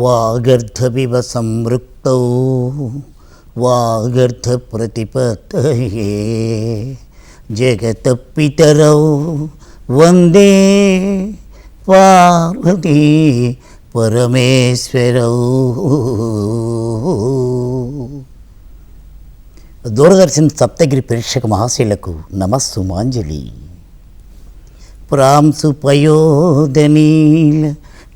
వాగర్ధవివ సంవృక్త వాగర్ధ సంవృక్తౌ జగత పితరౌ వందే పార్వతీ పరమేశ్వరౌ దూరదర్శన్ సప్తగిరి ప్రేక్షక మహాశీలకు నమస్సు మాంజలి ప్రాంసు పయోదనీల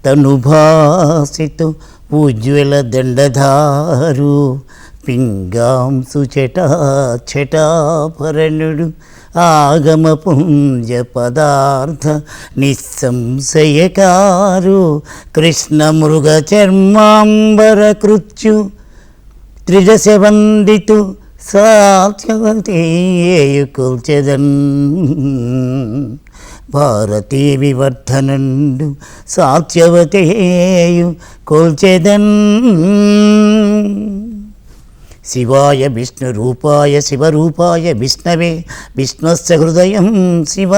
తనుభాసితు ఉజ్వల దండధారు పింగాంసు చటా చటాభరణుడు ఆగమ పుంజ పదార్థ నిస్సంశయకారు కృష్ణ మృగ చర్మాంబర కృత్యు త్రిదశవందితు సాత్యవతేయు భారతీ వివర్ధనండు సాత్యవతేయు కొల్చెదన్. శివాయ విష్ణు రూపాయ శివరూపాయ విష్ణవే విష్ణుస్య హృదయం శివ.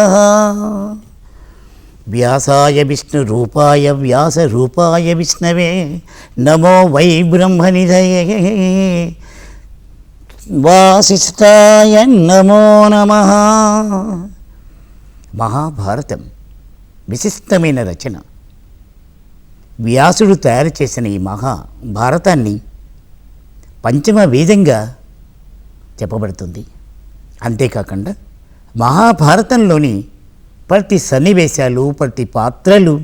వ్యాసాయ విష్ణు రూపాయ వ్యాస రూపాయ విష్ణవే నమో వై బ్రహ్మనిధయే. వాసిష్టాయ నమో నమ. మహాభారతం. విశిష్టమైన రచన. వ్యాసుడు తయారు చేసిన ఈ మహాభారతాన్ని పంచమ వేదంగా చెప్పబడుతుంది. అంతేకాకుండా మహాభారతంలోని ప్రతి సన్నివేశాలు ప్రతి పాత్రలు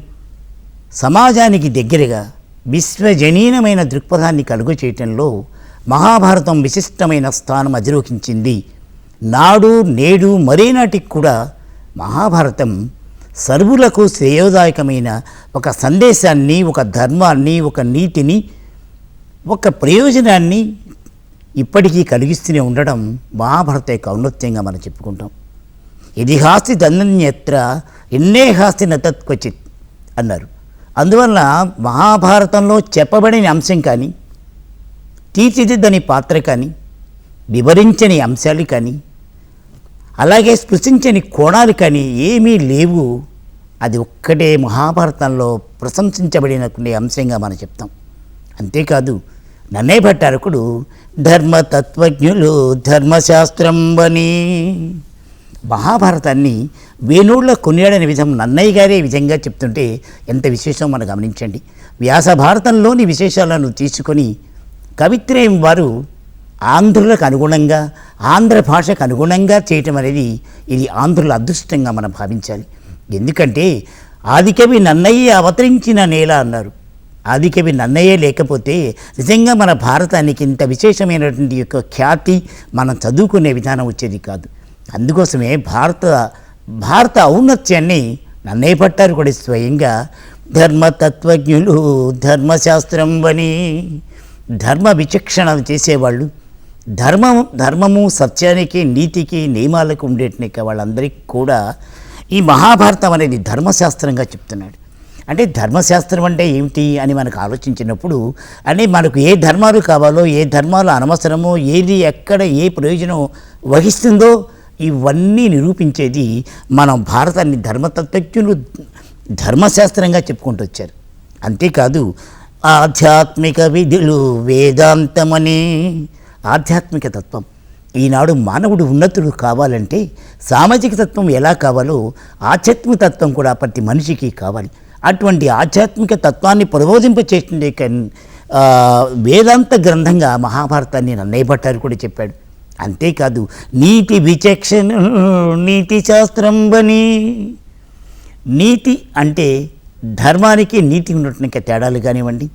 సమాజానికి దగ్గరగా విశ్వజనీనమైన దృక్పథాన్ని కలుగు చేయటంలో మహాభారతం విశిష్టమైన స్థానం అధిరోహించింది. నాడు నేడు మరేనాటికి కూడా మహాభారతం సర్వులకు శ్రేయోదాయకమైన ఒక సందేశాన్ని ఒక ధర్మాన్ని ఒక నీతిని ఒక ప్రయోజనాన్ని ఇప్పటికీ కలిగిస్తూనే ఉండడం మహాభారత యొక్క ఔన్నత్యంగా మనం చెప్పుకుంటాం. ఇతిహాసి ఎన్నే ఎన్నేహాస్తి నతత్వచిత్ అన్నారు. అందువల్ల మహాభారతంలో చెప్పబడిన అంశం కానీ తీర్చిదిద్దని పాత్ర కానీ వివరించని అంశాలు కానీ అలాగే స్పృశించని కోణాలు కానీ ఏమీ లేవు. అది ఒక్కటే మహాభారతంలో ప్రశంసించబడిన కొన్ని అంశంగా మనం చెప్తాం. అంతేకాదు నన్నే భట్టారకుడు ధర్మతత్వజ్ఞులు ధర్మశాస్త్రం అని మహాభారతాన్ని వేణుళ్ళ కొనియాడని విధం నన్నయ్య గారే విధంగా చెప్తుంటే ఎంత విశేషం మనం గమనించండి. వ్యాస భారతంలోని విశేషాలను తీసుకొని కవిత్రయం వారు ఆంధ్రులకు అనుగుణంగా ఆంధ్ర భాషకు అనుగుణంగా చేయటం అనేది ఇది ఆంధ్రుల అదృష్టంగా మనం భావించాలి. ఎందుకంటే ఆదికవి నన్నయ్య అవతరించిన నేల అన్నారు. ఆదికవి నన్నయ్యే లేకపోతే నిజంగా మన భారతానికి ఇంత విశేషమైనటువంటి యొక్క ఖ్యాతి మనం చదువుకునే విధానం వచ్చేది కాదు. అందుకోసమే భారత భారత ఔన్నత్యాన్ని నన్నయ్య పట్టారు కూడా స్వయంగా. ధర్మతత్వజ్ఞులు ధర్మశాస్త్రం వని ధర్మ విచక్షణ చేసేవాళ్ళు. ధర్మం ధర్మము సత్యానికి నీతికి నియమాలకు ఉండేటిక వాళ్ళందరికీ కూడా ఈ మహాభారతం అనేది ధర్మశాస్త్రంగా చెప్తున్నాడు. అంటే ధర్మశాస్త్రం అంటే ఏమిటి అని మనకు ఆలోచించినప్పుడు అంటే మనకు ఏ ధర్మాలు కావాలో ఏ ధర్మాలు అనవసరమో ఏది ఎక్కడ ఏ ప్రయోజనం వహిస్తుందో ఇవన్నీ నిరూపించేది మనం భారతాన్ని ధర్మతత్వజ్ఞులు ధర్మశాస్త్రంగా చెప్పుకుంటూ వచ్చారు. అంతేకాదు ఆధ్యాత్మిక విధులు వేదాంతమని ఆధ్యాత్మిక తత్వం. ఈనాడు మానవుడు ఉన్నతుడు కావాలంటే సామాజిక తత్వం ఎలా కావాలో ఆధ్యాత్మిక తత్వం కూడా ప్రతి మనిషికి కావాలి. అటువంటి ఆధ్యాత్మిక తత్వాన్ని ప్రబోధింపచేస్తుండే వేదాంత గ్రంథంగా మహాభారతాన్ని నన్నయ్య భట్టారు కూడా చెప్పాడు. అంతేకాదు నీతి విచక్షణ నీతి శాస్త్రం బని నీతి అంటే ధర్మానికి నీతి ఉన్నటువంటి తేడాలు కానివ్వండి.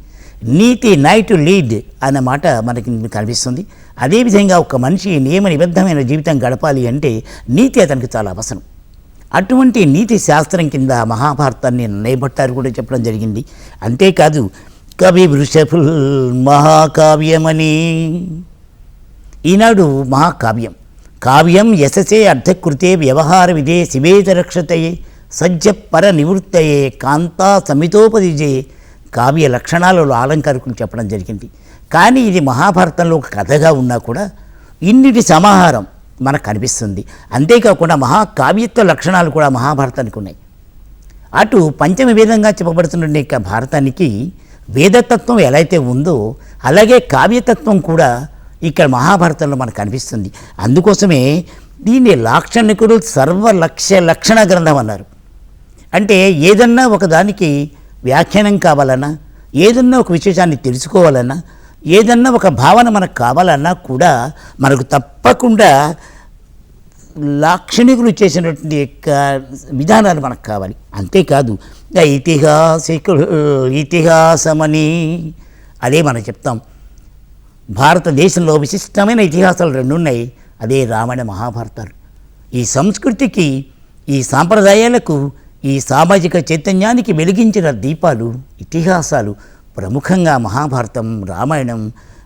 నీతి నైట్ లీడ్ అన్న మాట మనకి కనిపిస్తుంది. అదేవిధంగా ఒక మనిషి నియమ నిబద్ధమైన జీవితం గడపాలి అంటే నీతి అతనికి చాలా అవసరం. అటువంటి నీతి శాస్త్రం కింద మహాభారతాన్ని నేపట్టారు కూడా చెప్పడం జరిగింది. అంతేకాదు కవి వృషఫుల్ మహాకావ్యమని. ఈనాడు మహాకావ్యం. కావ్యం యశసే అర్థకృతే వ్యవహార విదే శివేతరక్షతయే సజ్జ పర నివృత్తయే కాంతా సమితోపదిజే కావ్య లక్షణాలలో అలంకారికులు చెప్పడం జరిగింది. కానీ ఇది మహాభారతంలో ఒక కథగా ఉన్నా కూడా ఇన్నిటి సమాహారం మనకు కనిపిస్తుంది. అంతేకాకుండా మహాకావ్యత్వ లక్షణాలు కూడా మహాభారతానికి ఉన్నాయి. అటు పంచమ వేదంగా చెప్పబడుతున్న యొక్క భారతానికి వేదతత్వం ఎలా అయితే ఉందో అలాగే కావ్యతత్వం కూడా ఇక్కడ మహాభారతంలో మనకు కనిపిస్తుంది. అందుకోసమే దీన్ని లాక్షణికుడు సర్వలక్ష్య లక్షణ గ్రంథం అన్నారు. అంటే ఏదన్నా ఒకదానికి వ్యాఖ్యానం కావాలన్నా ఏదన్నా ఒక విశేషాన్ని తెలుసుకోవాలన్నా ఏదన్నా ఒక భావన మనకు కావాలన్నా కూడా మనకు తప్పకుండా లాక్షణికులు చేసినటువంటి యొక్క విధానాలు మనకు కావాలి. అంతేకాదు ఐతిహాసికులు ఇతిహాసమని అదే మనం చెప్తాం. భారతదేశంలో విశిష్టమైన ఇతిహాసాలు రెండు ఉన్నాయి అదే రామాయణ మహాభారతాలు. ఈ సంస్కృతికి ఈ సాంప్రదాయాలకు ఈ సామాజిక చైతన్యానికి వెలిగించిన దీపాలు ఇతిహాసాలు ప్రముఖంగా మహాభారతం రామాయణం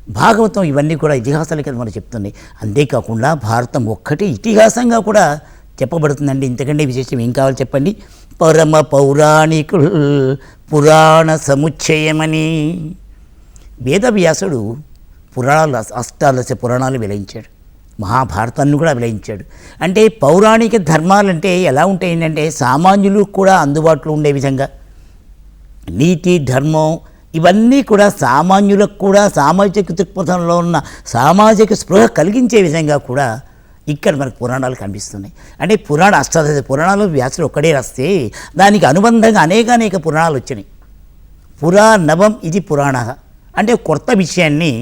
భాగవతం ఇవన్నీ కూడా ఇతిహాసాలు కింద మనం చెప్తున్నాయి. అంతేకాకుండా భారతం ఒక్కటి ఇతిహాసంగా కూడా చెప్పబడుతుందండి. ఇంతకంటే విశేషం ఏం కావాలి చెప్పండి? పరమ పౌరాణికులు పురాణ సముచ్చయమని వేదవ్యాసుడు పురాణాలు అష్టాలశ అష్టాదశ పురాణాలు వెలయించాడు మహాభారతాన్ని కూడా విలయించాడు అంటే పౌరాణిక ధర్మాలంటే ఎలా ఉంటాయంటే సామాన్యులు కూడా అందుబాటులో ఉండే విధంగా నీతి ధర్మం ఇవన్నీ కూడా సామాన్యులకు కూడా సామాజిక దృక్పథంలో ఉన్న సామాజిక స్పృహ కలిగించే విధంగా కూడా ఇక్కడ మనకు పురాణాలు కనిపిస్తున్నాయి. అంటే పురాణ అష్టాదశ పురాణాలు వ్యాసులు ఒక్కడే రాస్తే దానికి అనుబంధంగా అనేక అనేక పురాణాలు వచ్చినాయి. పురాణవం ఇది పురాణ. అంటే కొత్త విషయాన్ని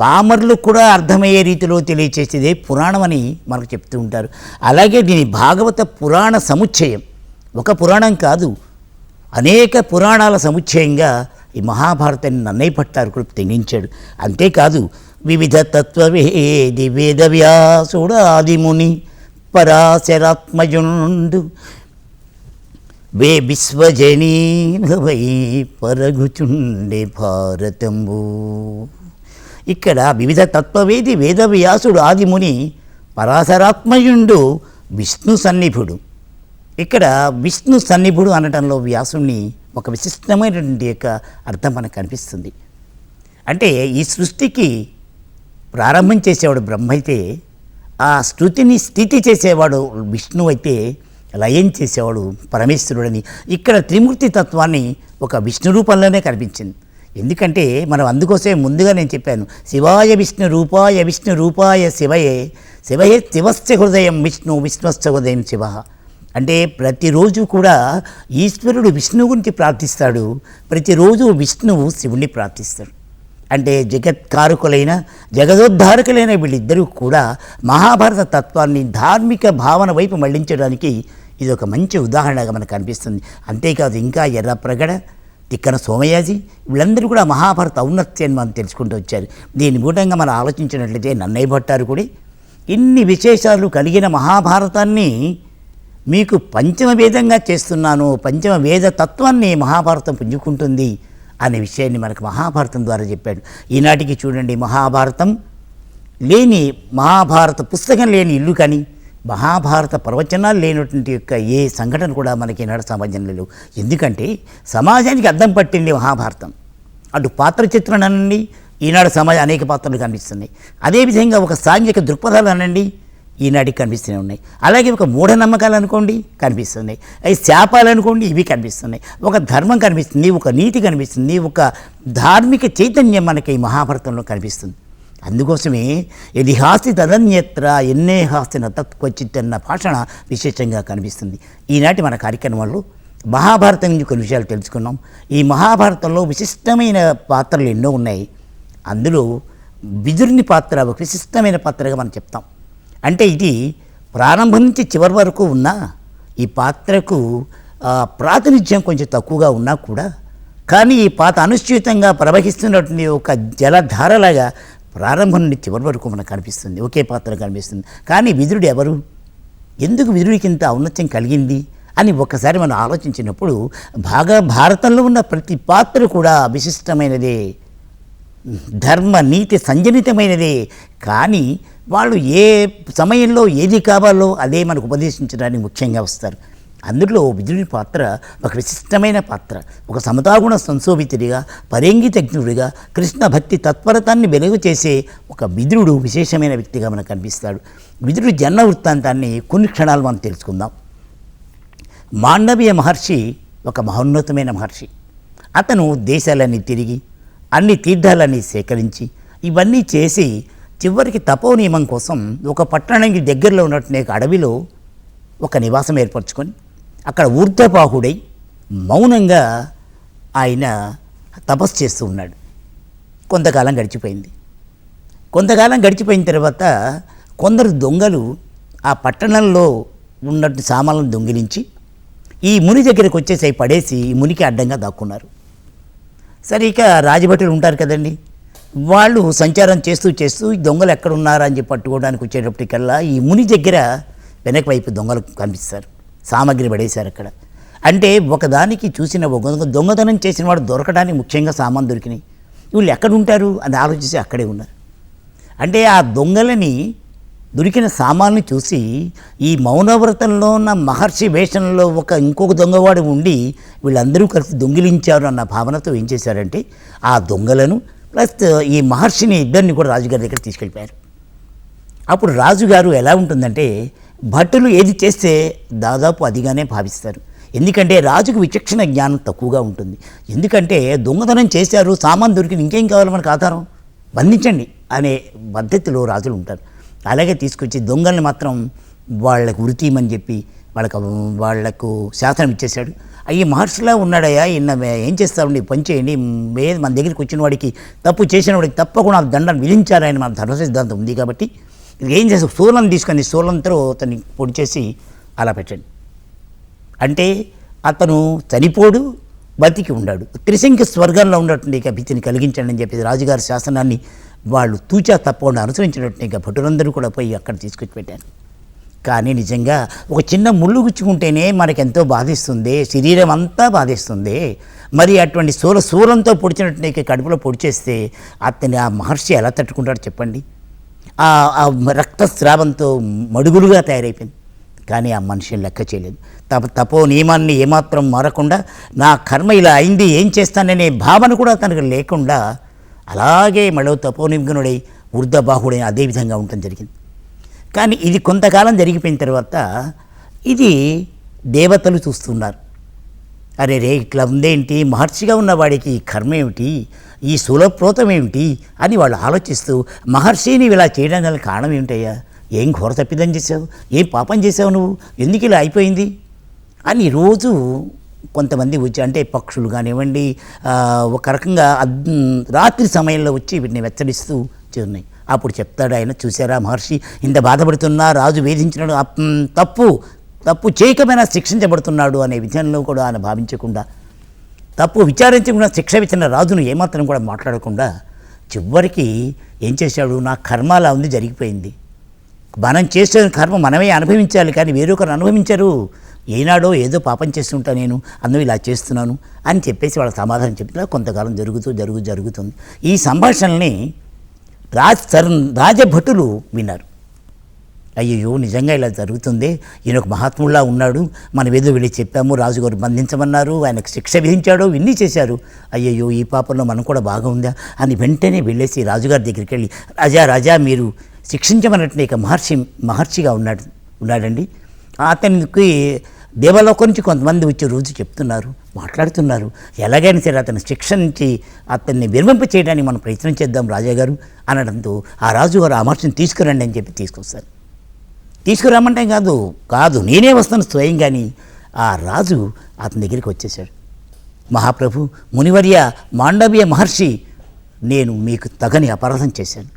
పామర్లు కూడా అర్థమయ్యే రీతిలో తెలియచేసేదే పురాణం అని మనకు చెప్తూ ఉంటారు. అలాగే దీని భాగవత పురాణ సముచ్చయం. ఒక పురాణం కాదు అనేక పురాణాల సముచ్చయంగా ఈ మహాభారతాన్ని నన్నయ్య పట్టారు తెగించాడు. అంతేకాదు వివిధ తత్వవేది వేదవ్యాసుడు ఆదిముని పరాశరాత్మజుండు. వే విశ్వజనీనవై పరగుచుండే భారతంబు. ఇక్కడ వివిధ తత్వవేది వేదవ్యాసుడు ఆదిముని పరాశరాత్మయుండు విష్ణు సన్నిభుడు. ఇక్కడ విష్ణు సన్నిభుడు అనటంలో వ్యాసుని ఒక విశిష్టమైనటువంటి యొక్క అర్థం మనకు కనిపిస్తుంది. అంటే ఈ సృష్టికి ప్రారంభం చేసేవాడు బ్రహ్మ అయితే ఆ స్థుతిని స్థితి చేసేవాడు విష్ణువు అయితే లయం చేసేవాడు పరమేశ్వరుడని. ఇక్కడ త్రిమూర్తి తత్వాన్ని ఒక విష్ణు రూపంలోనే కనిపించింది. ఎందుకంటే మనం అందుకోసమే ముందుగా నేను చెప్పాను శివాయ విష్ణు రూపాయ విష్ణు రూపాయ శివయే శివయే శివస్య హృదయం విష్ణు విష్ణుస్య హృదయం శివ. అంటే ప్రతిరోజు కూడా ఈశ్వరుడు విష్ణు గురించి ప్రార్థిస్తాడు ప్రతిరోజు విష్ణువు శివుణ్ణి ప్రార్థిస్తాడు. అంటే జగత్కారకులైన జగదోద్ధారకులైన వీళ్ళిద్దరూ కూడా మహాభారత తత్వాన్ని ధార్మిక భావన వైపు మళ్ళించడానికి ఇది ఒక మంచి ఉదాహరణగా మనకు అనిపిస్తుంది. అంతేకాదు ఇంకా ఎర్రప్రగడ తిక్కన సోమయాజి వీళ్ళందరూ కూడా మహాభారత ఔన్నత్యాన్ని మనం తెలుసుకుంటూ వచ్చారు. దీని మూలంగా మనం ఆలోచించినట్లయితే నన్నయ్య భట్టారు కూడా ఇన్ని విశేషాలు కలిగిన మహాభారతాన్ని మీకు పంచమ వేదంగా చేస్తున్నాను పంచమ వేద తత్వాన్ని మహాభారతం పుంజుకుంటుంది అనే విషయాన్ని మనకు మహాభారతం ద్వారా చెప్పాడు. ఈనాటికి చూడండి మహాభారతం లేని మహాభారత పుస్తకం లేని ఇల్లు కానీ మహాభారత ప్రవచనాలు లేనటువంటి యొక్క ఏ సంఘటన కూడా మనకి ఈనాడు సమాజంలో లేవు. ఎందుకంటే సమాజానికి అద్దం పట్టింది మహాభారతం. అటు పాత్ర చిత్రణ అనండి ఈనాడు సమాజ అనేక పాత్రలు కనిపిస్తున్నాయి. అదేవిధంగా ఒక సాంఘిక దృక్పథాలు అనండి ఈనాటికి కనిపిస్తూనే ఉన్నాయి. అలాగే ఒక మూఢనమ్మకాలు అనుకోండి కనిపిస్తున్నాయి. అవి శాపాలు అనుకోండి ఇవి కనిపిస్తున్నాయి. ఒక ధర్మం కనిపిస్తుంది ఒక నీతి కనిపిస్తుంది ఒక ధార్మిక చైతన్యం మనకి ఈ మహాభారతంలో కనిపిస్తుంది. అందుకోసమే ఇది హాస్తి తదన్యత్ర ఎన్నే హాస్తిన తత్వచిత్ అన్న భాషణ విశేషంగా కనిపిస్తుంది. ఈనాటి మన కార్యక్రమాలు మహాభారతం నుంచి కొన్ని విషయాలు తెలుసుకున్నాం. ఈ మహాభారతంలో విశిష్టమైన పాత్రలు ఎన్నో ఉన్నాయి. అందులో విదురుని పాత్ర ఒక విశిష్టమైన పాత్రగా మనం చెప్తాం. అంటే ఇది ప్రారంభం నుంచి చివరి వరకు ఉన్న ఈ పాత్రకు ప్రాతినిధ్యం కొంచెం తక్కువగా ఉన్నా కూడా కానీ ఈ పాత అనుశ్చితంగా ప్రవహిస్తున్నటువంటి ఒక జలధారలాగా ప్రారంభం నుండి చివరి వరకు మనకు కనిపిస్తుంది. ఒకే పాత్ర కనిపిస్తుంది. కానీ విదురుడు ఎవరు? ఎందుకు విదురుడికి ఇంత ఔన్నత్యం కలిగింది? అని ఒక్కసారి మనం ఆలోచించినప్పుడు బాగా భారతంలో ఉన్న ప్రతి పాత్ర కూడా విశిష్టమైనదే. ధర్మ నీతి సంజనితమైనదే. కానీ వాళ్ళు ఏ సమయంలో ఏది కావాలో అదే మనకు ఉపదేశించడానికి ముఖ్యంగా వస్తారు. అందులో విదురుని పాత్ర ఒక విశిష్టమైన పాత్ర. ఒక సమతాగుణ సంశోభితుడిగా పరేంగితజ్ఞుడిగా కృష్ణ భక్తి తత్పరతాన్ని వెలుగు చేసే ఒక విదురుడు విశేషమైన వ్యక్తిగా మనకు కనిపిస్తాడు. విదురుడు జన్మ వృత్తాంతాన్ని కొన్ని క్షణాలు మనం తెలుసుకుందాం. మాండవీయ మహర్షి ఒక మహోన్నతమైన మహర్షి. అతను దేశాలన్నీ తిరిగి అన్ని తీర్థాలన్నీ సేకరించి ఇవన్నీ చేసి చివరికి తపో నియమం కోసం ఒక పట్టణానికి దగ్గరలో ఉన్నట్టు అడవిలో ఒక నివాసం ఏర్పరచుకొని అక్కడ ఊర్ధపాహుడై మౌనంగా ఆయన తపస్సు చేస్తూ ఉన్నాడు. కొంతకాలం గడిచిపోయింది. కొంతకాలం గడిచిపోయిన తర్వాత కొందరు దొంగలు ఆ పట్టణంలో ఉన్నట్టు సామాన్లను దొంగిలించి ఈ ముని దగ్గరికి వచ్చేసి పడేసి మునికి అడ్డంగా దాక్కున్నారు. సరే ఇక రాజభటులు ఉంటారు కదండి. వాళ్ళు సంచారం చేస్తూ చేస్తూ ఈ దొంగలు ఎక్కడున్నారని అని చెప్పి పట్టుకోవడానికి వచ్చేటప్పటికల్లా ఈ ముని దగ్గర వెనక వైపు దొంగలు కనిపిస్తారు. సామాగ్రి పడేశారు అక్కడ. అంటే ఒకదానికి చూసిన ఒక దొంగతనం చేసిన వాడు దొరకడానికి ముఖ్యంగా సామాన్ దొరికినాయి. వీళ్ళు ఎక్కడ ఉంటారు అని ఆలోచిస్తే అక్కడే ఉన్నారు. అంటే ఆ దొంగలని దొరికిన సామాన్ని చూసి ఈ మౌనవ్రతంలో ఉన్న మహర్షి వేషంలో ఒక ఇంకొక దొంగవాడు ఉండి వీళ్ళందరూ కలిసి దొంగిలించారు అన్న భావనతో ఏం చేశారంటే ఆ దొంగలను ప్లస్ ఈ మహర్షిని ఇద్దరిని కూడా రాజుగారి దగ్గర తీసుకెళ్ళిపోయారు. అప్పుడు రాజుగారు ఎలా ఉంటుందంటే భటులు ఏది చేస్తే దాదాపు అదిగానే భావిస్తారు. ఎందుకంటే రాజుకు విచక్షణ జ్ఞానం తక్కువగా ఉంటుంది. ఎందుకంటే దొంగతనం చేశారు సామాన్ దొరికింది ఇంకేం కావాలి మనకు ఆధారం? బంధించండి అనే పద్ధతిలో రాజులు ఉంటారు. అలాగే తీసుకొచ్చి దొంగల్ని మాత్రం వాళ్ళకు వృత్తిమని చెప్పి వాళ్ళకు వాళ్ళకు శాసనం ఇచ్చేశాడు. అయ్యి మహర్షిలా ఉన్నాడయ్యా ఈయన ఏం చేస్తామండి పని చేయండి. మన దగ్గరికి వచ్చిన వాడికి తప్పు చేసిన వాడికి తప్పకుండా దండం విధించాలని మన ధర్మ సిద్ధాంతం ఉంది కాబట్టి ఏం చేసి సూలం తీసుకొని సూలంతో అతన్ని పొడి చేసి అలా పెట్టండి. అంటే అతను చనిపోడు బతికి ఉన్నాడు త్రిశంఖ స్వర్గంలో ఉన్నటువంటి భీతిని కలిగించండి అని చెప్పి రాజుగారి శాసనాన్ని వాళ్ళు తూచా తప్పకుండా అనుసరించినట్టు ఇక భటులందరూ కూడా పోయి అక్కడ తీసుకొచ్చి పెట్టాను కానీ నిజంగా ఒక చిన్న ముళ్ళు గుచ్చుకుంటేనే మనకెంతో బాధిస్తుంది శరీరం అంతా బాధిస్తుంది. మరి అటువంటి సూర సూలంతో పొడిచినట్టు కడుపులో పొడిచేస్తే అతని ఆ మహర్షి ఎలా తట్టుకుంటాడు చెప్పండి? ఆ రక్తస్రావంతో మడుగులుగా తయారైపోయింది. కానీ ఆ మనిషిని లెక్క చేయలేదు. తప తపో నియమాన్ని ఏమాత్రం మారకుండా నా కర్మ ఇలా అయింది ఏం చేస్తాననే భావన కూడా తనకు లేకుండా అలాగే మళ్ళీ తపోనిమ్గునుడై వృద్ధబాహుడై అదే విధంగా ఉండటం జరిగింది. కానీ ఇది కొంతకాలం జరిగిపోయిన తర్వాత ఇది దేవతలు చూస్తున్నారు. అరే రే ఇట్లా ఉందేంటి? మహర్షిగా ఉన్నవాడికి ఈ కర్మ ఏమిటి? ఈ సులభ్రోతం ఏమిటి అని వాళ్ళు ఆలోచిస్తూ మహర్షిని ఇలా చేయడం గల కారణం ఏమిటయ్యా? ఏం ఘోర తప్పిదం చేసావు ఏం పాపం చేసావు నువ్వు? ఎందుకు ఇలా అయిపోయింది? అని రోజు కొంతమంది వచ్చి అంటే పక్షులు కానివ్వండి ఒక రకంగా రాత్రి సమయంలో వచ్చి వీటిని వెచ్చడిస్తూ ఉన్నాయి అప్పుడు చెప్తాడు ఆయన చూసారా మహర్షి ఇంత బాధపడుతున్నా రాజు వేధించినాడు తప్పు తప్పు చేయకమైనా శిక్షించబడుతున్నాడు అనే విధానంలో కూడా ఆయన భావించకుండా తప్పు విచారించకుండా శిక్ష ఇచ్చిన రాజును ఏమాత్రం కూడా మాట్లాడకుండా చివరికి ఏం చేశాడు? నా కర్మ అలా ఉంది జరిగిపోయింది. మనం చేసే కర్మ మనమే అనుభవించాలి కానీ వేరొకరు అనుభవించరు. ఏనాడో ఏదో పాపం చేస్తుంటా నేను అందులో ఇలా చేస్తున్నాను అని చెప్పేసి వాళ్ళ సమాధానం చెప్పినా కొంతకాలం జరుగుతూ జరుగు జరుగుతుంది. ఈ సంభాషణల్ని రాజ్ తరుణ్ రాజభటులు విన్నారు. అయ్యో నిజంగా ఇలా జరుగుతుంది. ఈయన ఒక మహాత్ములా ఉన్నాడు. మనం ఏదో వెళ్ళి చెప్పాము రాజుగారు బంధించమన్నారు ఆయనకు శిక్ష విధించాడు ఇన్ని చేశారు. అయ్యయ్యో ఈ పాపంలో మనం కూడా బాగా ఉందా అని వెంటనే వెళ్ళేసి రాజుగారి దగ్గరికి వెళ్ళి రాజా రాజా మీరు శిక్షించమన్నట్టు ఇక మహర్షి మహర్షిగా ఉన్నాడు ఉన్నాడండి. అతనికి దేవలోకం నుంచి కొంతమంది వచ్చి రోజు చెప్తున్నారు మాట్లాడుతున్నారు. ఎలాగైనా సరే అతని శిక్ష నుంచి అతన్ని విరమింప చేయడానికి మనం ప్రయత్నం చేద్దాం రాజాగారు అనడంతో ఆ రాజుగారు ఆ మహర్షిని తీసుకురండి అని చెప్పి తీసుకొస్తారు. తీసుకురమ్మంటే కాదు కాదు నేనే వస్తాను స్వయంగాని ఆ రాజు అతని దగ్గరికి వచ్చేసాడు మహాప్రభు మునివర్య మాండవ్య మహర్షి నేను మీకు తగని అపరాధం చేశాను.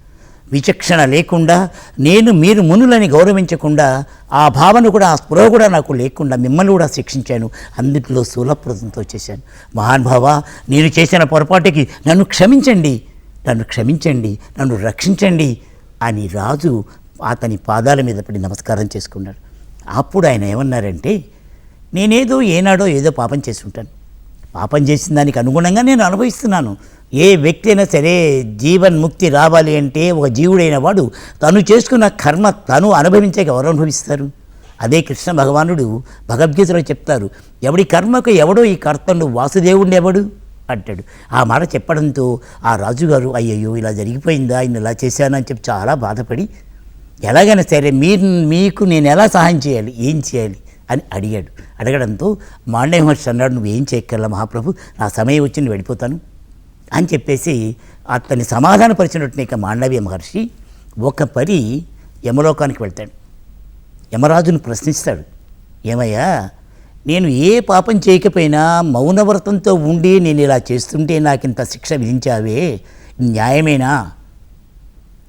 విచక్షణ లేకుండా నేను మీరు మునులని గౌరవించకుండా ఆ భావన కూడా ఆ స్పృహ కూడా నాకు లేకుండా మిమ్మల్ని కూడా శిక్షించాను. అందుట్లో స్థూలప్రదంతో చేశాను. మహానుభావ నేను చేసిన పొరపాటుకి నన్ను క్షమించండి నన్ను క్షమించండి నన్ను రక్షించండి అని రాజు అతని పాదాల మీద పడి నమస్కారం చేసుకున్నాడు. అప్పుడు ఆయన ఏమన్నారంటే నేనేదో ఏనాడో ఏదో పాపం చేసి పాపం చేసిన దానికి అనుగుణంగా నేను అనుభవిస్తున్నాను. ఏ వ్యక్తి అయినా సరే జీవన్ ముక్తి రావాలి అంటే ఒక జీవుడైన వాడు తను చేసుకున్న కర్మ తను అనుభవించాక ఎవరు అనుభవిస్తారు? అదే కృష్ణ భగవానుడు భగవద్గీతలో చెప్తారు ఎవడి కర్మకు ఎవడో ఈ కర్తను వాసుదేవుడిని ఎవడు? అంటాడు. ఆ మాట చెప్పడంతో ఆ రాజుగారు అయ్యయ్యో ఇలా జరిగిపోయిందా? ఆయన ఇలా చేశానని చెప్పి చాలా బాధపడి ఎలాగైనా సరే మీరు మీకు నేను ఎలా సహాయం చేయాలి ఏం చేయాలి అని అడిగాడు. అడగడంతో మాండవ మహర్షి అన్నాడు నువ్వేం చేయక్కర్లా మహాప్రభు నా సమయం వచ్చి నేను వెళ్ళిపోతాను. అని చెప్పేసి అతన్ని సమాధానపరిచినట్టు ఇక మాండవ్య మహర్షి ఒక పరి యమలోకానికి వెళ్తాడు. యమరాజును ప్రశ్నిస్తాడు ఏమయ్యా నేను ఏ పాపం చేయకపోయినా మౌనవ్రతంతో ఉండి నేను ఇలా చేస్తుంటే నాకు ఇంత శిక్ష విధించావే న్యాయమేనా?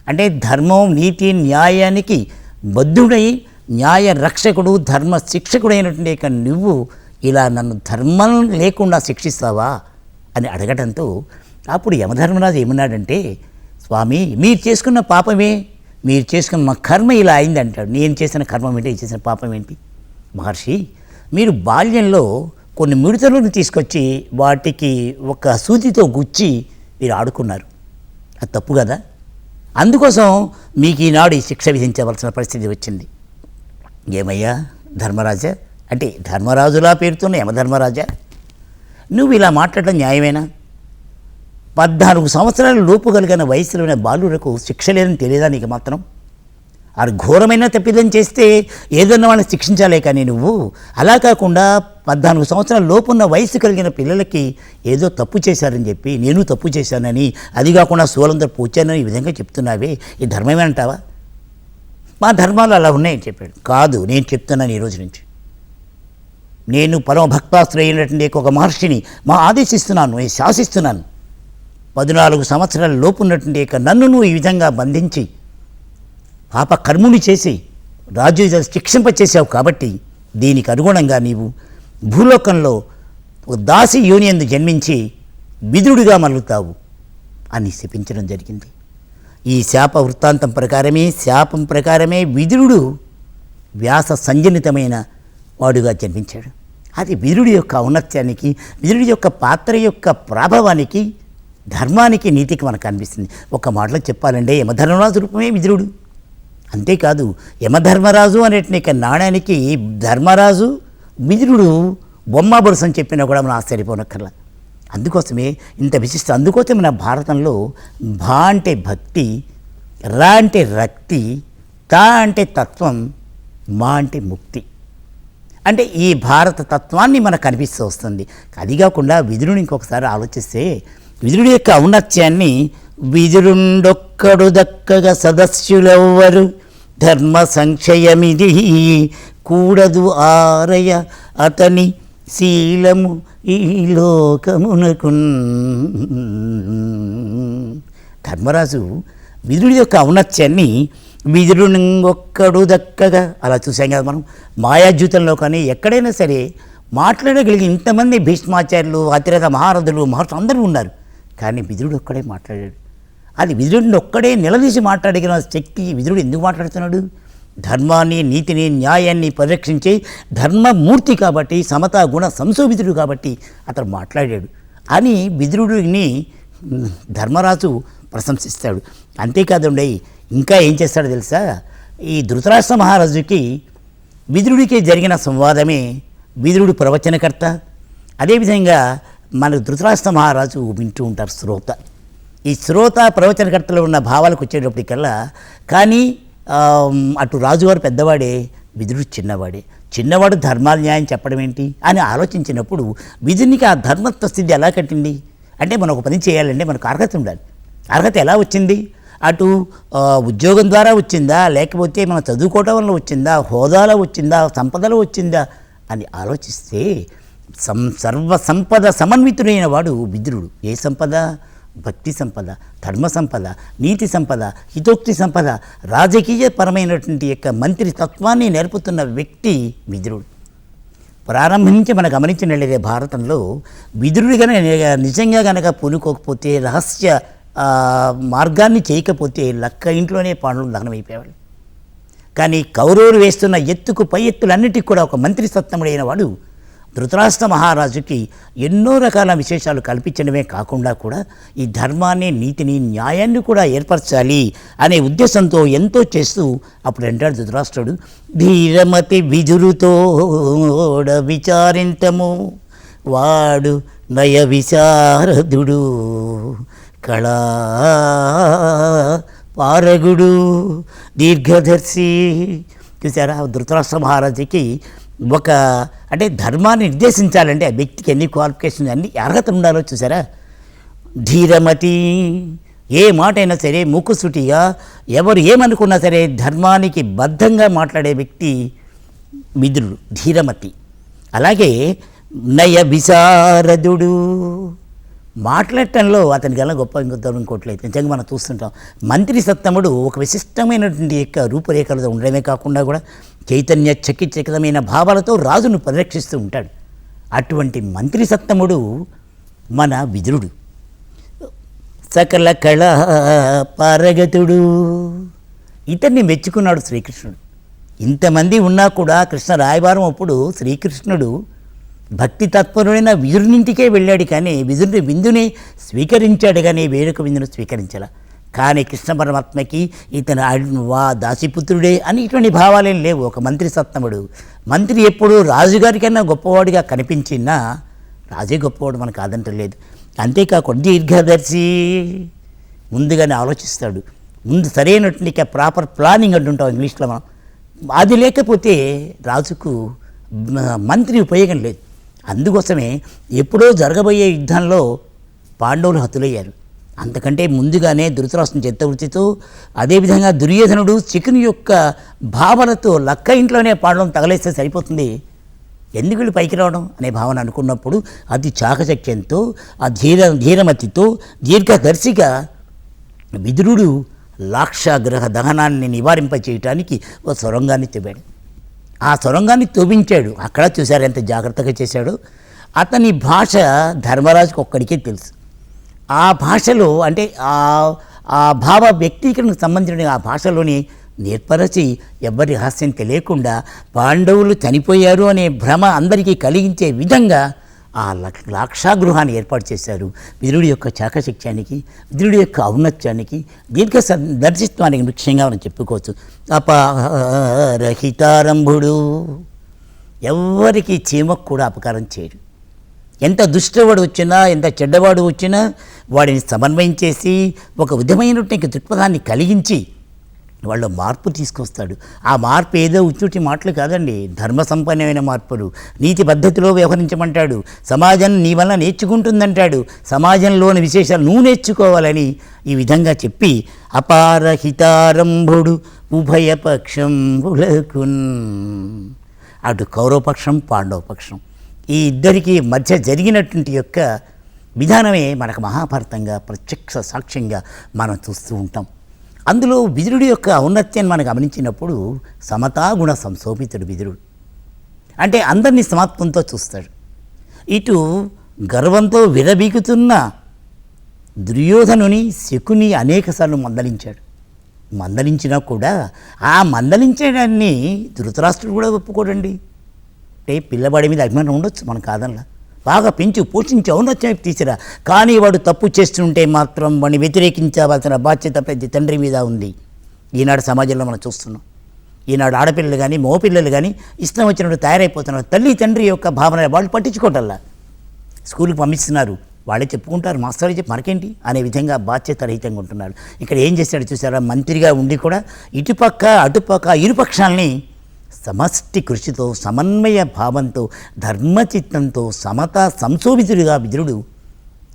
అంటే ధర్మం నీతి న్యాయానికి బద్ధుడై న్యాయ రక్షకుడు ధర్మ శిక్షకుడు అయినటువంటి నువ్వు ఇలా నన్ను ధర్మం లేకుండా శిక్షిస్తావా అని అడగడంతో అప్పుడు యమధర్మరాజు ఏమన్నాడంటే స్వామి మీరు చేసుకున్న పాపమే మీరు చేసుకున్న మా కర్మ ఇలా అయింది అంటాడు. నేను చేసిన కర్మ ఏంటి? చేసిన పాపం ఏంటి? మహర్షి మీరు బాల్యంలో కొన్ని మిడతలను తీసుకొచ్చి వాటికి ఒక సూదితో గుచ్చి మీరు ఆడుకున్నారు. అది తప్పు కదా? అందుకోసం మీకు ఈనాడు ఈ శిక్ష విధించవలసిన పరిస్థితి వచ్చింది. ఏమయ్యా? ధర్మరాజా? అంటే ధర్మరాజులా పేరుతున్న యమధర్మరాజా? నువ్వు ఇలా మాట్లాడడం న్యాయమేనా? పద్నాలుగు సంవత్సరాల లోపు కలిగిన వయసులోనే బాలులకు శిక్ష లేదని తెలియదా నీకు మాత్రం? ఆ ఘోరమైన తప్పిదం చేస్తే ఏదన్నా వాళ్ళని శిక్షించాలే కానీ నువ్వు. అలా కాకుండా పద్నాలుగు సంవత్సరాల లోపున్న వయసు కలిగిన పిల్లలకి ఏదో తప్పు చేశారని చెప్పి నేను తప్పు చేశానని అది కాకుండా సోలందరూ పూచానని ఈ విధంగా చెప్తున్నావే. ఈ ధర్మమే అంటావా? మా ధర్మాలు అలా ఉన్నాయని చెప్పాడు. కాదు నేను చెప్తున్నాను ఈ రోజు నుంచి. నేను పరమ భక్తాశ్రయులైనటువంటి ఒక మహర్షిని మా ఆదేశిస్తున్నాను నేను శాసిస్తున్నాను. పద్నాలుగు సంవత్సరాల లోపు ఉన్నటువంటి నన్ను నువ్వు ఈ విధంగా బంధించి పాప కర్ముని చేసి రాజు శిక్షింపచేసావు కాబట్టి దీనికి అనుగుణంగా నీవు భూలోకంలో ఒక దాసి యూనియన్ జన్మించి విధుడిగా మలుగుతావు అని శపించడం జరిగింది. ఈ శాప వృత్తాంతం ప్రకారమే శాపం ప్రకారమే విధుడు వ్యాస సంజనితమైన వాడుగా జన్మించాడు. అది విధుడి యొక్క ఔన్నత్యానికి విధుడి యొక్క పాత్ర యొక్క ప్రాభవానికి ధర్మానికి నీతికి మనకు అనిపిస్తుంది. ఒక మాటలో చెప్పాలంటే యమధర్మరాజు రూపమే విధుడు అంతేకాదు యమధర్మరాజు అనేటువంటి నాణ్యానికి ధర్మరాజు మిదురుడు బొమ్మ బొరుసు అని చెప్పినా కూడా మనం ఆశ్చర్యపోనక్కర్లా. అందుకోసమే ఇంత విశిష్ట అందుకోసం మన భారతంలో భా అంటే భక్తి రా అంటే రక్తి తా అంటే తత్వం మా అంటే ముక్తి. అంటే ఈ భారత తత్వాన్ని మనకు కనిపిస్తూ వస్తుంది. అది కాకుండా విదురుని ఇంకొకసారి ఆలోచిస్తే విదురుడి యొక్క ఔన్నత్యాన్ని విదురుండొక్కడు దక్కగా సదస్సులెవ్వరు ధర్మ సంక్షయమిది కూడదు ఆరయ అతని శీలము ఈ లోకమునకు ధర్మరాజు విదురుడి యొక్క ఔన్నత్యాన్ని విదురుని ఒక్కడు దక్కగా అలా చూసాం కదా మనం మాయాజ్యూతంలో కానీ ఎక్కడైనా సరే మాట్లాడగలిగి ఇంతమంది భీష్మాచార్యులు అతిరథ మహారథులు మహర్షులు అందరూ ఉన్నారు కానీ విదురుడు ఒక్కడే మాట్లాడాడు అది విదురుడిని ఒక్కడే నిలదీసి మాట్లాడగిన శక్తి విదురుడు ఎందుకు మాట్లాడుతున్నాడు? ధర్మాన్ని నీతిని న్యాయాన్ని పరిరక్షించే ధర్మమూర్తి కాబట్టి సమతా గుణ సంశోభితుడు కాబట్టి అతను మాట్లాడాడు. అని విదురుడిని ధర్మరాజు ప్రశంసిస్తాడు. అంతేకాదండి ఇంకా ఏం చేస్తాడో తెలుసా? ఈ ధృతరాష్ట్ర మహారాజుకి విదురుడికి జరిగిన సంవాదమే విదురుడు ప్రవచనకర్త. అదేవిధంగా మన ధృతరాష్ట్ర మహారాజు వింటూ ఉంటారు శ్రోత. ఈ శ్రోత ప్రవచనకర్తలో ఉన్న భావాలకు వచ్చేటప్పటికల్లా కానీ అటు రాజుగారు పెద్దవాడే విదురుడు చిన్నవాడే. చిన్నవాడు ధర్మాల న్యాయం చెప్పడం ఏంటి అని ఆలోచించినప్పుడు విధునికి ఆ ధర్మత్వ స్థితి ఎలా కట్టింది? అంటే మనం ఒక పని చేయాలంటే మనకు అర్హత ఉండాలి. అర్హత ఎలా వచ్చింది? అటు ఉద్యోగం ద్వారా వచ్చిందా? లేకపోతే మనం చదువుకోవడం వల్ల వచ్చిందా? హోదాలో వచ్చిందా? సంపదలో వచ్చిందా? అని ఆలోచిస్తే సం సర్వ సంపద సమన్వితుడైన వాడు విదురుడు ఏ సంపద? భక్తి సంపద ధర్మ సంపద నీతి సంపద హితోక్తి సంపద రాజకీయ పరమైనటువంటి యొక్క మంత్రి తత్వాన్ని నేర్పుతున్న వ్యక్తి విదురుడు. ప్రారంభం నుంచి మనం గమనించినట్లయితే భారతంలో విదురుడు కనుక నిజంగా కనుక పూనుకోకపోతే రహస్య మార్గాన్ని చేయకపోతే లక్క ఇంట్లోనే పాండవులు దహనమైపోయేవాళ్ళు. కానీ కౌరవులు వేస్తున్న ఎత్తుకు పై ఎత్తులన్నిటికీ కూడా ఒక మంత్రి సత్తముడైన వాడు ధృతరాష్ట్ర మహారాజుకి ఎన్నో రకాల విశేషాలు కల్పించడమే కాకుండా కూడా ఈ ధర్మాన్ని నీతిని న్యాయాన్ని కూడా ఏర్పరచాలి అనే ఉద్దేశంతో ఎంతో చేస్తూ అప్పుడు అంటాడు ధృతరాష్ట్రుడు ధీరమతి విదురుతోడ విచారింతము వాడు నయ విశారదుడు కళా పారగుడు దీర్ఘదర్శి. చూసారా? ధృతరాష్ట్ర మహారాజుకి ఒక అంటే ధర్మాన్ని నిర్దేశించాలంటే ఆ వ్యక్తికి ఎన్ని క్వాలిఫికేషన్ అన్ని అర్హత ఉండాలో చూసారా? ధీరమతి ఏ మాట అయినా సరే ముక్కుసుటిగా ఎవరు ఏమనుకున్నా సరే ధర్మానికి బద్ధంగా మాట్లాడే వ్యక్తి మిదురుడు ధీరమతి. అలాగే నయ విశారదుడు మాట్లాడటంలో అతనికి ఎలా గొప్ప ఇంకొద్దాం ఇంకోట్లయితే నిజంగా మనం చూస్తుంటాం. మంత్రి సత్తముడు ఒక విశిష్టమైనటువంటి యొక్క రూపురేఖలతో ఉండడమే కాకుండా కూడా చైతన్య చకిచకితమైన భావాలతో రాజును పరిరక్షిస్తూ ఉంటాడు. అటువంటి మంత్రి సత్తముడు మన విదురుడు. సకల కళ పారగతుడు. ఇతన్ని మెచ్చుకున్నాడు శ్రీకృష్ణుడు. ఇంతమంది ఉన్నా కూడా కృష్ణ రాయబారం అప్పుడు శ్రీకృష్ణుడు భక్తి తత్పరుడైన విదురునింటికే వెళ్ళాడు కానీ విదురుని విందుని స్వీకరించాడు కానీ వేరొక విందును స్వీకరించాల. కానీ కృష్ణ పరమాత్మకి ఇతను వా దాసిపుత్రుడే అని ఇటువంటి భావాలేం లేవు. ఒక మంత్రి సత్తముడు మంత్రి ఎప్పుడు రాజుగారికైనా గొప్పవాడిగా కనిపించినా రాజే గొప్పవాడు మనకు కాదంటలేదు అంతేకాకుండా దీర్ఘదర్శి ముందుగానే ఆలోచిస్తాడు. ముందు సరైనటువంటి ప్రాపర్ ప్లానింగ్ అంటుంటాం ఇంగ్లీష్లో మనం. అది లేకపోతే రాజుకు మంత్రి ఉపయోగం లేదు. అందుకోసమే ఎప్పుడో జరగబోయే యుద్ధంలో పాండవులు హతులయ్యారు. అంతకంటే ముందుగానే ధృతరాష్ట్రం చిత్తవృత్తితో అదేవిధంగా దుర్యోధనుడు చికుని యొక్క భావనతో లక్క ఇంట్లోనే పాండవం తగలేస్తే సరిపోతుంది. ఎందుకు వీళ్ళు పైకి రావడం అనే భావన అనుకున్నప్పుడు అతి చాకచక్యంతో ఆ ధీర ధీరమతితో దీర్ఘదర్శిగా విదురుడు లాక్షాగ్రహ దహనాన్ని నివారింపచేయటానికి ఒక సొరంగాన్ని చెప్పాడు ఆ సొరంగాన్ని తవ్వించాడు. అక్కడ చూశారు ఎంత జాగ్రత్తగా చేశాడు. అతని భాష ధర్మరాజుకు ఒక్కడికే తెలుసు. ఆ భాషలో అంటే ఆ ఆ భావ వ్యక్తీకరణకు సంబంధించిన ఆ భాషలోని నేర్పరచి ఎవ్వరి రహస్యం తెలియకుండా పాండవులు చనిపోయారు అనే భ్రమ అందరికీ కలిగించే విధంగా ఆ లాక్షాగృహాన్ని ఏర్పాటు చేశారు. విదురుడి యొక్క చాకశక్త్యానికి విదురుడి యొక్క ఔన్నత్యానికి దీర్ఘ దర్శిత్వానికి ముఖ్యంగా మనం చెప్పుకోవచ్చు. అపరహితారంభుడు ఎవరికి చీమకు కూడా అపకారం చేయడు. ఎంత దుష్టవాడు వచ్చినా ఎంత చెడ్డవాడు వచ్చినా వాడిని సమన్వయం చేసి ఒక విధమైనటువంటి దృక్పథాన్ని కలిగించి వాళ్ళు మార్పు తీసుకొస్తాడు. ఆ మార్పు ఏదో ఉచ్చుటి మాటలు కాదండి. ధర్మ సంపన్నమైన మార్పులు. నీతి పద్ధతిలో వ్యవహరించమంటాడు. సమాజం నీ వల్ల నేర్చుకుంటుందంటాడు. సమాజంలోని విశేషాలు నువ్వు నేర్చుకోవాలని ఈ విధంగా చెప్పి అపారహితారంభుడు ఉభయపక్షం అటు కౌరవపక్షం పాండవపక్షం. ఈ ఇద్దరికి మధ్య జరిగినటువంటి యొక్క విధానమే మనకు మహాభారతంగా ప్రత్యక్ష సాక్ష్యంగా మనం చూస్తూ ఉంటాం. అందులో విదురుడి యొక్క ఔన్నత్యాన్ని మనం గమనించినప్పుడు సమతాగుణ సంశోభితుడు విదురుడు. అంటే అందరినీ సమాత్మంతో చూస్తాడు. ఇటు గర్వంతో విరబీగుతున్న దుర్యోధనుని శకుని అనేకసార్లు మందలించాడు. మందలించినా కూడా ఆ మందలించడాన్ని ధృతరాష్ట్రుడు కూడా ఒప్పుకోడండి. అంటే పిల్లవాడి మీద అభిమానం ఉండొచ్చు మన కాదనలా. బాగా పెంచి పోషించి ఔన్నత్యం తీసిరా. కానీ వాడు తప్పు చేస్తుంటే మాత్రం వాడిని వ్యతిరేకించవలసిన బాధ్యత పెద్ద తండ్రి మీద ఉంది. ఈనాడు సమాజంలో మనం చూస్తున్నాం. ఈనాడు ఆడపిల్లలు కానీ మగపిల్లలు కానీ ఇష్టం వచ్చినట్టు తయారైపోతున్నారు. తల్లి తండ్రి యొక్క భావన వాళ్ళు పట్టించుకోవటల్లా స్కూల్కి పంపిస్తున్నారు. వాళ్ళే చెప్పుకుంటారు. మాస్టర్ చెప్పి మనకేంటి? అనే విధంగా బాధ్యత రహితంగా ఉంటున్నాడు. ఇక్కడ ఏం చేశాడు చూసారా? మంత్రిగా ఉండి కూడా ఇటుపక్క అటుపక్క ఇరుపక్షాలని సమష్టి కృషితో సమన్వయ భావంతో ధర్మచిత్తంతో సమత సంశోభితుడిగా విదురుడు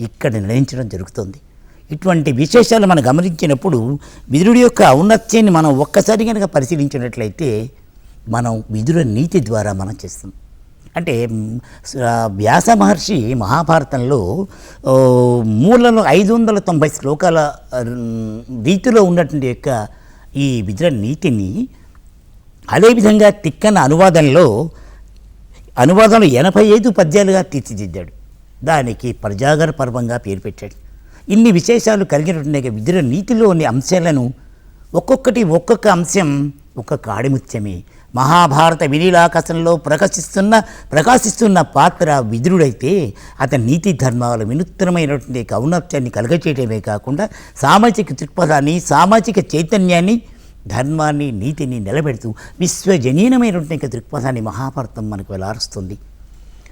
ఇక్కడ నిర్ణయించడం జరుగుతుంది. ఇటువంటి విశేషాలు మనం గమనించినప్పుడు విదురుడి యొక్క ఔన్నత్యాన్ని మనం ఒక్కసారి కనుక పరిశీలించినట్లయితే మనం విదుర నీతి ద్వారా మనం చేస్తాం. అంటే వ్యాస మహర్షి మహాభారతంలో మూలలో ఐదు వందల తొంభై శ్లోకాల రీతిలో ఉన్నటువంటి యొక్క ఈ విదుర నీతిని అదేవిధంగా తిక్కన అనువాదంలో అనువాదంలో ఎనభై ఐదు పద్యాలుగా తీర్చిదిద్దాడు. దానికి ప్రజాగర పర్వంగా పేరు పెట్టాడు. ఇన్ని విశేషాలు కలిగినటువంటి విదుర నీతిలోని అంశాలను ఒక్కొక్కటి ఒక్కొక్క అంశం ఒక్కొక్క ఆడిముత్యమే. మహాభారత వినీలాకాశంలో ప్రకాశిస్తున్న ప్రకాశిస్తున్న పాత్ర విదురుడైతే అతని నీతి ధర్మాల వినూత్నమైనటువంటి ఔన్నత్యాన్ని కలగచేయటమే కాకుండా సామాజిక దృక్పథాన్ని సామాజిక చైతన్యాన్ని ధర్మాన్ని నీతిని నిలబెడుతూ విశ్వజనీనమైనటువంటి దృక్పథాన్ని మహాభారతం మనకు వెలారుస్తుంది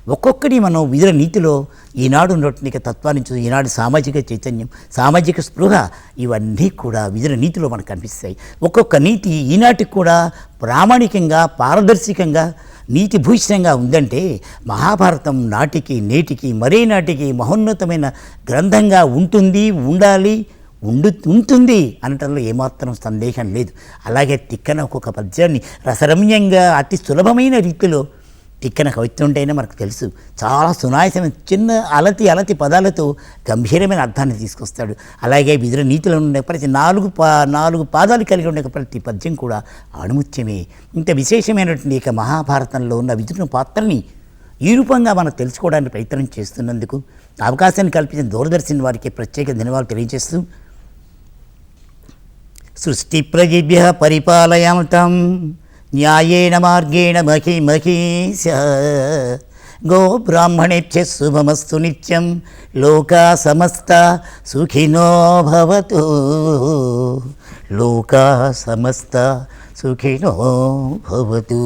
ఒక్కొక్కటి మనం విధుల నీతిలో ఈనాడు ఉన్నటువంటి తత్వాన్ని చూసి ఈనాడు సామాజిక చైతన్యం సామాజిక స్పృహ ఇవన్నీ కూడా విధుల నీతిలో మనకు కనిపిస్తాయి. ఒక్కొక్క నీతి ఈనాటికి కూడా ప్రామాణికంగా పారదర్శకంగా నీతి భూషితంగా ఉందంటే మహాభారతం నాటికి నేటికి మరే నాటికి మహోన్నతమైన గ్రంథంగా ఉంటుంది ఉండాలి ఉండు ఉంటుంది అనటంలో ఏమాత్రం సందేహం లేదు. అలాగే తిక్కన ఒక్కొక్క పద్యాన్ని రసరమ్యంగా అతి సులభమైన రీతిలో తిక్కన కవిత్వంటైనా మనకు తెలుసు. చాలా సునాయసమైన చిన్న అలతి అలతి పదాలతో గంభీరమైన అర్థాన్ని తీసుకొస్తాడు. అలాగే విధుల నీతిలో ఉండే ప్రతి నాలుగు పా నాలుగు పాదాలు కలిగి ఉండే ప్రతి పద్యం కూడా అణుముత్యమే ఇంత విశేషమైనటువంటి ఇక మహాభారతంలో ఉన్న విధుల పాత్రని ఈ రూపంగా మనం తెలుసుకోవడానికి ప్రయత్నం చేస్తున్నందుకు అవకాశాన్ని కల్పించిన దూరదర్శన్ వారికి ప్రత్యేక ధన్యవాదాలు తెలియజేస్తూ సృష్టిప్రజిభ్య పరిపాలయంతం న్యాయేణ మార్గేణ మహి మహీశ గో బ్రాహ్మణేభ్య శుభమస్తు నిత్యం లోకా సమస్త సుఖినో భవతు. లోకా సమస్త సుఖినో భవతు.